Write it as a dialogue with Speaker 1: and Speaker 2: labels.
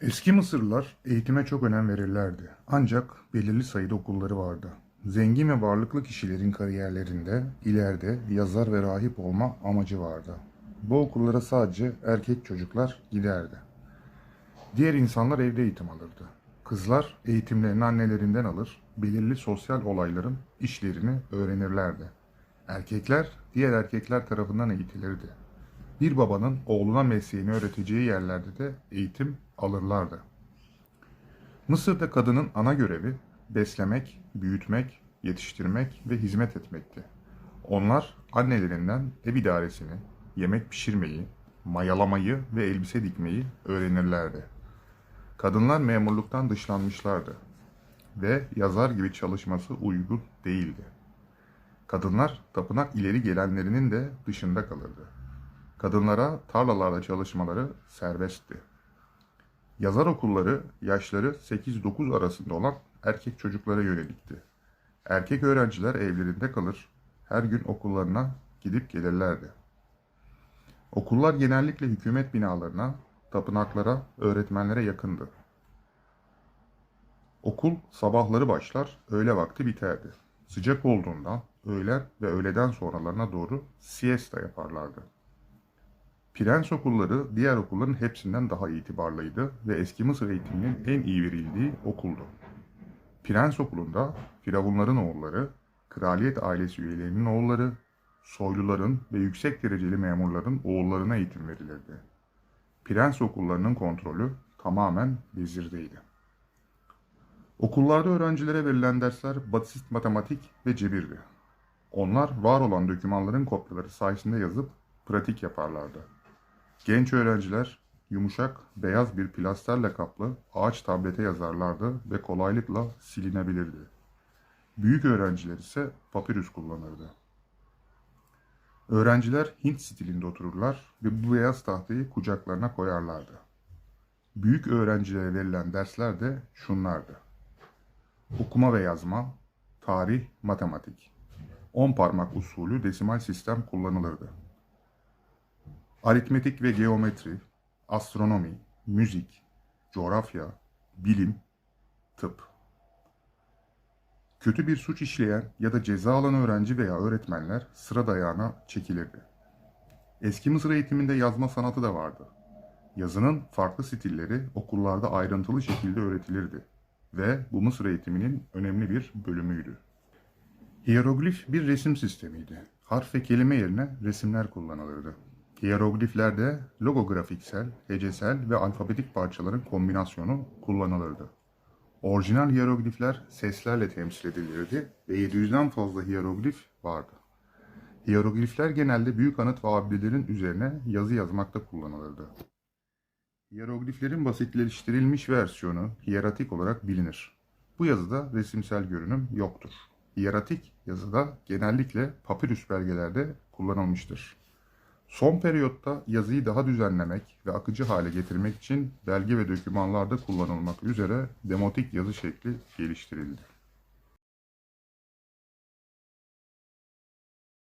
Speaker 1: Eski Mısırlılar eğitime çok önem verirlerdi. Ancak belirli sayıda okulları vardı. Zengin ve varlıklı kişilerin kariyerlerinde ileride yazar ve rahip olma amacı vardı. Bu okullara sadece erkek çocuklar giderdi. Diğer insanlar evde eğitim alırdı. Kızlar eğitimlerini annelerinden alır, belirli sosyal olayların işlerini öğrenirlerdi. Erkekler diğer erkekler tarafından eğitilirdi. Bir babanın oğluna mesleğini öğreteceği yerlerde de eğitim alırlardı. Mısır'da kadının ana görevi beslemek, büyütmek, yetiştirmek ve hizmet etmekti. Onlar annelerinden ev idaresini, yemek pişirmeyi, mayalamayı ve elbise dikmeyi öğrenirlerdi. Kadınlar memurluktan dışlanmışlardı ve yazar gibi çalışması uygun değildi. Kadınlar tapınak ileri gelenlerinin de dışında kalırdı. Kadınlara tarlalarda çalışmaları serbestti. Yazar okulları yaşları 8-9 arasında olan erkek çocuklara yönelikti. Erkek öğrenciler evlerinde kalır, her gün okullarına gidip gelirlerdi. Okullar genellikle hükümet binalarına, tapınaklara, öğretmenlere yakındı. Okul sabahları başlar, öğle vakti biterdi. Sıcak olduğundan öğlen ve öğleden sonralarına doğru siesta yaparlardı. Prens okulları diğer okulların hepsinden daha itibarlıydı ve eski Mısır eğitiminin en iyi verildiği okuldu. Prens okulunda firavunların oğulları, kraliyet ailesi üyelerinin oğulları, soyluların ve yüksek dereceli memurların oğullarına eğitim verilirdi. Prens okullarının kontrolü tamamen vezirdeydi. Okullarda öğrencilere verilen dersler basit matematik ve cebirdi. Onlar var olan dokümanların kopyaları sayesinde yazıp pratik yaparlardı. Genç öğrenciler yumuşak, beyaz bir plasterle kaplı ağaç tablete yazarlardı ve kolaylıkla silinebilirdi. Büyük öğrenciler ise papirüs kullanırdı. Öğrenciler Hint stilinde otururlar ve bu beyaz tahtayı kucaklarına koyarlardı. Büyük öğrencilere verilen dersler de şunlardı. Okuma ve yazma, tarih, matematik. 10 parmak usulü desimal sistem kullanılırdı. Aritmetik ve geometri, astronomi, müzik, coğrafya, bilim, tıp. Kötü bir suç işleyen ya da ceza alan öğrenci veya öğretmenler sıra dayağına çekilirdi. Eski Mısır eğitiminde yazma sanatı da vardı. Yazının farklı stilleri okullarda ayrıntılı şekilde öğretilirdi ve bu Mısır eğitiminin önemli bir bölümüydü. Hieroglif bir resim sistemiydi. Harf ve kelime yerine resimler kullanılırdı. Hierogliflerde logografiksel, hecesel ve alfabetik parçaların kombinasyonu kullanılırdı. Orijinal hieroglifler seslerle temsil edilirdi ve 700'den fazla hieroglif vardı. Hieroglifler genelde büyük anıt ve abidelerin üzerine yazı yazmakta kullanılırdı. Hierogliflerin basitleştirilmiş versiyonu hieratik olarak bilinir. Bu yazıda resimsel görünüm yoktur. Hieratik yazıda genellikle papirüs belgelerde kullanılmıştır. Son periyotta yazıyı daha düzenlemek ve akıcı hale getirmek için belge ve dokümanlarda kullanılmak üzere demotik yazı şekli geliştirildi.